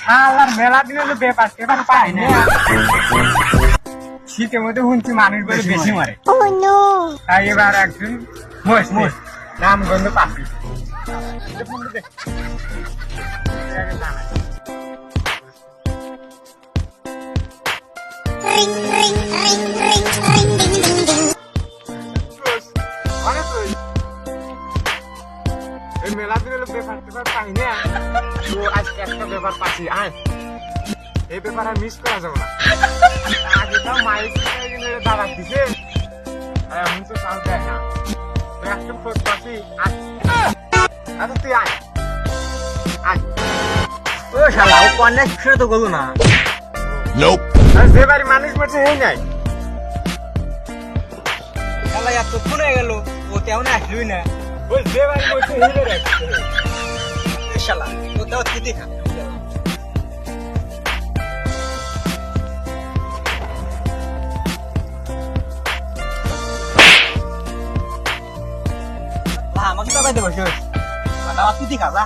শালার মেলা দিনে তো বেপার টেপার পাই না। শীতের মধ্যে শুনছি মানুষ বলে বেশি মারে। Oh তাই এবার একজন মোষ মোষ নাম গন্ধ পাপি Ring, ring, ring, ring, ring, ding, ding, ding. এই মেলা দিনে লোক ব্যাপার টেপার পাই না। তো আজকে একটা ব্যাপার পাচ্ছি আয়। এই ব্যাপার আর মিস করা যাবে না। আগে তো মাইক দাঁড়াত দিছে। আর এখন তো সাউন্ড দেয় না। তো একটা খোঁজ পাচ্ছি আচ্ছা তুই আয়। আয়। ও শালা ও কন্যা শুনে তো গেল না। যে বাড়ি মানুষ মরছে এই নাই। শালা এতক্ষণ হয়ে গেল। ও তেমন আসলই না। ওই যে বাড়ি মরছে এই রে এ শালা ও দাও তুই দেখা আমাকে তো বাইতে বসে দাও তুই দেখা যা